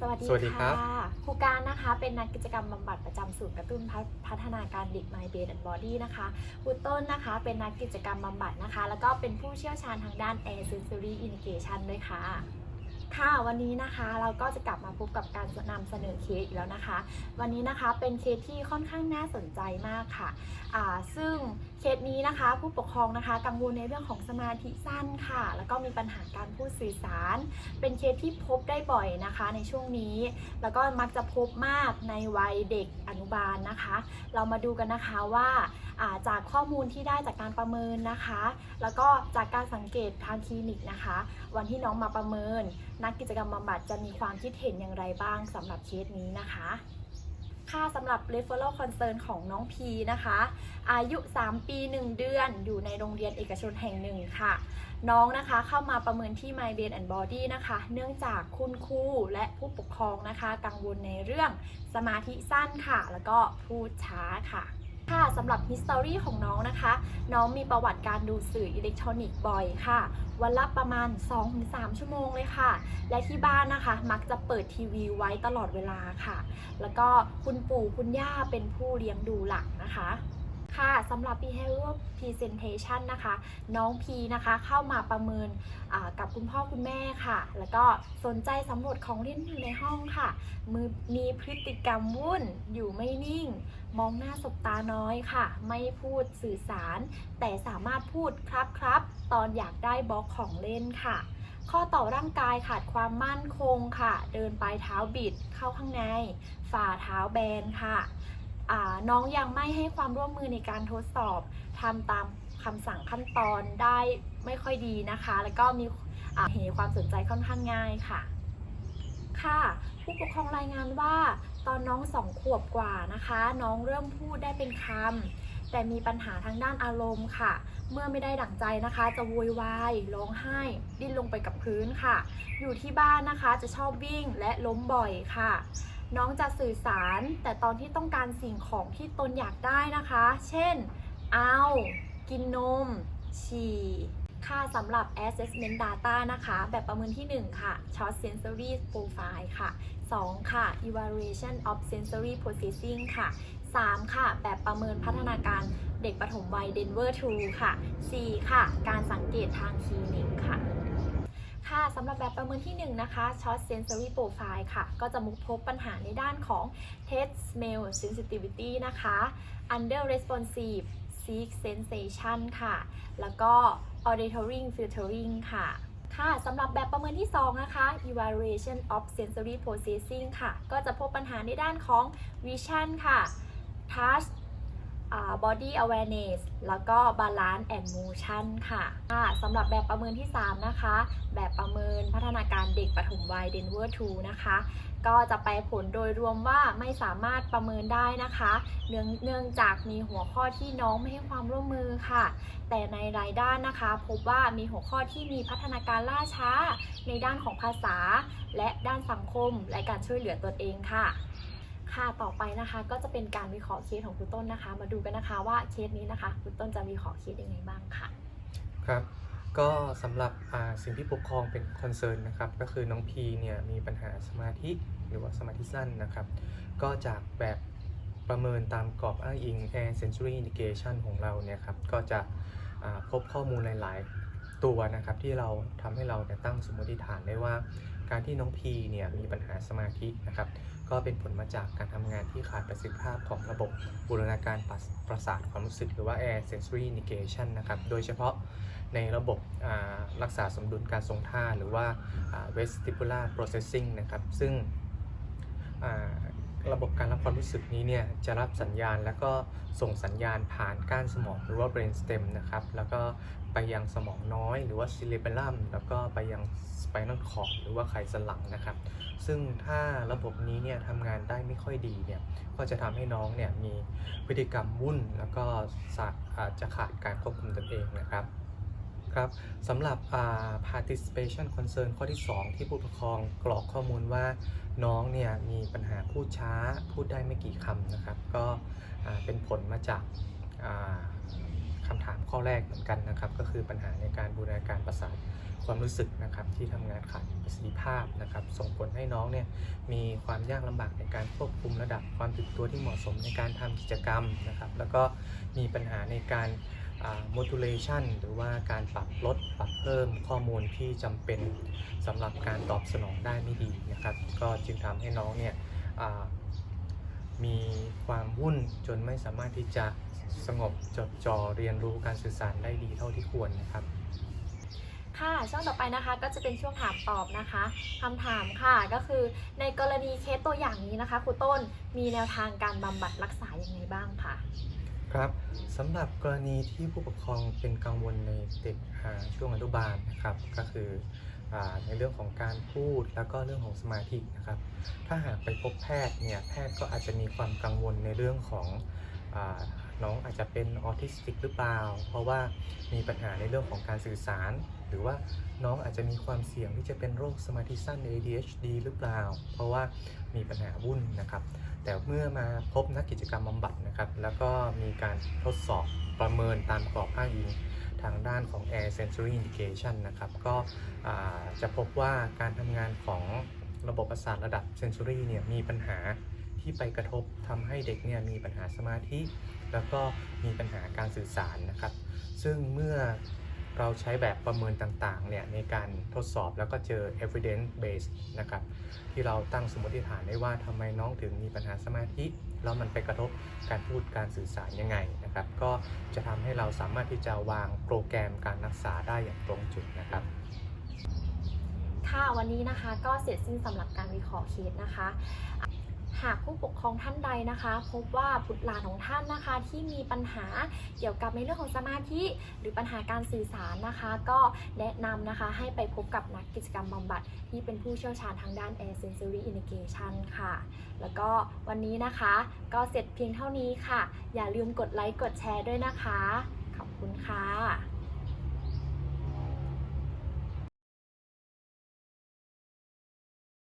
สวัสดีสวัสดีครับค่ะครูการนะคะ เป็นนักกิจกรรมบำบัดประจำศูนย์กระตุ้นพัฒพัฒนาการเด็ก My Brain and Body นะคะครูต้นนะคะ เป็นนักกิจกรรมบำบัดนะคะ แล้วก็เป็นผู้เชี่ยวชาญทางด้าน Air Sensory Integration ด้วยค่ะ ค่ะวันนี้นะคะเราก็จะกลับมาพบกับการนำเสนอเคสอีกแล้วนะคะ วันนี้นะคะเป็นเคสที่ค่อนข้างน่าสนใจมากค่ะอ่าซึ่งเคสนี้นะคะ ผู้ปกครองนะคะ กังวลในเรื่องของสมาธิสั้นค่ะ แล้วก็มีปัญหาการพูดสื่อสาร เป็นเคสที่พบได้บ่อยนะคะ ในช่วงนี้ แล้วก็มักจะพบมากในวัยเด็กอนุบาลนะคะ เรามาดูกันนะคะว่าอ่าจากข้อมูลที่ได้จากการประเมินนะคะ แล้วก็จากการสังเกตทางคลินิกนะคะ วันที่น้องมาประเมินนักกิจกรรมบำบัดจะมีความคิดเห็นอย่างไรบ้างสำหรับเคสนี้นะคะ ค่าสำหรับ referral concern ของน้องพีนะคะ อายุ 3 ปี 1 เดือน อยู่ในโรงเรียนเอกชนแห่งหนึ่งค่ะ น้องนะคะเข้ามาประเมินที่ My Brain and Body นะคะ เนื่องจากคุณครูและผู้ปกครองนะคะ กังวลในเรื่องสมาธิสั้นค่ะ แล้วก็พูดช้าค่ะ ค่ะสำหรับ history ของน้องนะคะ น้องมีประวัติการดูสื่ออิเล็กทรอนิกส์บ่อยค่ะ วันละประมาณ 2-3 ชั่วโมงเลยค่ะ และที่บ้านนะคะ มักจะเปิดทีวีไว้ตลอดเวลาค่ะ แล้วก็คุณปู่คุณย่าเป็นผู้เลี้ยงดูหลักนะคะ ค่ะสำหรับ behavior presentation นะคะ น้องพีนะคะเข้ามาประเมินกับคุณพ่อคุณแม่ค่ะ แล้วก็สนใจสำรวจของเล่นอยู่ในห้องค่ะ มือมีพฤติกรรมวุ่นอยู่ไม่นิ่ง มองหน้าสบตาน้อยค่ะ ไม่พูดสื่อสาร แต่สามารถพูดครับครับตอนอยากได้บล็อกของเล่นค่ะ ข้อต่อร่างกายขาดความมั่นคงค่ะ เดินปลายเท้าบิดเข้าข้างใน ฝ่าเท้าแบนค่ะ น้องยังไม่ให้ความร่วมมือในการทดสอบทำตามคำสั่งขั้นตอนได้ไม่ค่อยดีนะคะ แล้วก็มีอ่าเหความสนใจค่อนข้างง่ายค่ะค่ะ ผู้ปกครองรายงานว่า ตอนน้องสองขวบกว่านะคะ น้องเริ่มพูดได้เป็นคำแต่มีปัญหาทางด้านอารมณ์ค่ะ เมื่อไม่ได้ดั่งใจนะคะ จะโวยวายร้องไห้ ดิ้นลงไปกับพื้นค่ะ อยู่ที่บ้านนะคะจะชอบวิ่งและล้มบ่อยค่ะ น้องจะสื่อสารแต่ตอนที่ต้องการสิ่งของที่ตนอยากได้นะคะ เช่น เอา กินนม ฉี่ ค่าสำหรับ assessment data นะคะ แบบประเมินที่ 1 ค่ะ short sensory profile ค่ะ 2 ค่ะ evaluation of sensory processing ค่ะ 3 ค่ะ แบบประเมินพัฒนาการเด็กปฐมวัย Denver 2 ค่ะ 4 ค่ะ การสังเกตทางคลินิกค่ะ ค่ะสำหรับแบบประเมินที่ 1 นะคะ Short Sensory Profile ค่ะ ก็จะมุกพบปัญหาในด้านของ Taste Smell Sensitivity นะคะ Under Responsive Seek Sensation ค่ะ แล้วก็ Auditory Filtering ค่ะค่ะสำหรับแบบประเมินที่ 2 นะคะ Evaluation of Sensory Processing ค่ะ ก็จะพบปัญหาในด้านของ Vision ค่ะ Touch body awareness แล้วก็ balance and motion ค่ะสำหรับแบบประเมินที่ 3 นะคะ แบบประเมินพัฒนาการเด็กปฐมวัย Denver 2 นะคะ ก็จะไปผลโดยรวมว่าไม่สามารถประเมินได้นะคะ เนื่องเนื่องจากมีหัวข้อที่น้องไม่ให้ความร่วมมือค่ะ แต่ในรายด้านนะคะ พบว่ามีหัวข้อที่มีพัฒนาการล่าช้า ในด้านของภาษา และด้านสังคมและการช่วยเหลือตนเองค่ะ ค่ะต่อไปนะคะก็จะเป็นการวิเคราะห์เคสของคุณต้นนะคะ มาดูกันนะคะว่าเคสนี้นะคะคุณต้นจะวิเคราะห์เคสยังไงบ้างค่ะครับก็สำหรับสิ่งที่ปกครองเป็นคอนเซิร์นนะครับก็คือน้องพีเนี่ยมีปัญหาสมาธิหรือว่าสมาธิสั้นนะครับ ก็จากแบบประเมินตามกรอบอ้างอิง Air Sensory Indication ของเราเนี่ยครับก็จะพบข้อมูลหลาย ๆ ตัวนะครับที่เราทำให้เราตั้งสมมติฐานได้ว่า การที่น้องพีเนี่ยมีปัญหาสมาธินะครับ ก็เป็นผลมาจากการทำงานที่ขาดประสิทธิภาพของระบบบูรณาการประประสาทความรู้สึกหรือว่า Air Sensory Negation นะครับ โดยเฉพาะในระบบรักษาสมดุลการทรงท่าหรือว่า vestibular processing นะครับ ซึ่ง ระบบการรับความรู้สึกนี้เนี่ยจะรับสัญญาณแล้วก็ส่งสัญญาณผ่านก้านสมองหรือว่า brain stem นะครับ แล้วก็ไปยังสมองน้อยหรือว่า cerebellum แล้วก็ไปยัง spinal cord หรือว่าไขสันหลังนะครับ ซึ่งถ้าระบบนี้เนี่ยทำงานได้ไม่ค่อยดีเนี่ยก็จะทำให้น้องเนี่ยมีพฤติกรรมวุ่น แล้วก็อาจจะขาดการควบคุมตนเองนะครับ ครับสำหรับ participation concern ข้อที่ 2 ที่ผู้ปกครองกรอกข้อมูลว่าน้องเนี่ยมีปัญหาพูดช้าพูดได้ไม่กี่คำนะครับ ก็เป็นผลมาจากคำถามข้อแรกเหมือนกันนะครับ ก็คือปัญหาในการบูรณาการประสาทความรู้สึกนะครับที่ทำงานขาดประสิทธิภาพนะครับ ส่งผลให้น้องเนี่ยมีความยากลำบากในการควบคุมระดับความตื่นตัวที่เหมาะสมในการทำกิจกรรมนะครับ แล้วก็มีปัญหาในการ modulation หรือว่าการปรับลดปรับเพิ่มข้อมูลที่จำเป็นสำหรับการตอบสนองได้ไม่ดีนะครับ ก็จึงทำให้น้องเนี่ยมีความวุ่นจนไม่สามารถที่จะสงบจดจ่อเรียนรู้การสื่อสารได้ดีเท่าที่ควรนะครับ ค่ะช่วงต่อไปนะคะก็จะเป็นช่วงถามตอบนะคะคำถามค่ะก็คือในกรณีเคสตัวอย่างนี้นะคะครูต้นมีแนวทางการบำบัดรักษาอย่างไรบ้างคะ ครับสำหรับกรณีที่ผู้ปกครองเป็นกังวลในเด็กช่วงอนุบาลนะครับ ก็คืออในเรื่องของการพูดแล้วก็เรื่องของสมาธินะครับ ถ้าหากไปพบแพทย์เนี่ยแพทย์ก็อาจจะมีความกังวลในเรื่องของ น้องอาจจะเป็นออทิสติกหรือเปล่า เพราะว่ามีปัญหาในเรื่องของการสื่อสาร หรือว่าน้องอาจจะมีความเสี่ยงที่จะเป็นโรคสมาธิสั้น ADHD หรือเปล่า เพราะว่ามีปัญหาวุ่นนะครับ แต่เมื่อมาพบนักกิจกรรมบำบัดนะครับ แล้วก็มีการทดสอบประเมินตามกรอบอ้างอิงทางด้านของ Air Sensory Indication นะครับ ก็จะพบว่าการทำงานของระบบประสาทระดับ Sensory เนี่ยมีปัญหา ที่ไปกระทบทำให้เด็กเนี่ยมีปัญหาสมาธิ แล้วก็มีปัญหาการสื่อสารนะครับ ซึ่งเมื่อเราใช้แบบประเมินต่างๆเนี่ยในการทดสอบแล้วก็เจอ evidence based นะครับที่เราตั้งสมมติฐานได้ว่าทำไมน้องถึงมีปัญหาสมาธิ แล้วมันไปกระทบการพูดการสื่อสารยังไงนะครับ ก็จะทำให้เราสามารถที่จะวางโปรแกรมการรักษาได้อย่างตรงจุดนะครับค่ะวันนี้นะคะก็เสร็จสิ้นสำหรับการวิเคราะห์เคสนะคะ หากผู้ปกครองท่านใดนะคะ พบว่าบุตรหลานของท่านนะคะ ที่มีปัญหาเกี่ยวกับในเรื่องของสมาธิ หรือปัญหาการสื่อสารนะคะ ก็แนะนำนะคะให้ไปพบกับนักกิจกรรมบำบัด ที่เป็นผู้เชี่ยวชาญทางด้าน Air Sensory Integration ค่ะ แล้วก็วันนี้นะคะก็เสร็จเพียงเท่านี้ค่ะ อย่าลืมกดไลค์กดแชร์ด้วยนะคะ ขอบคุณค่ะ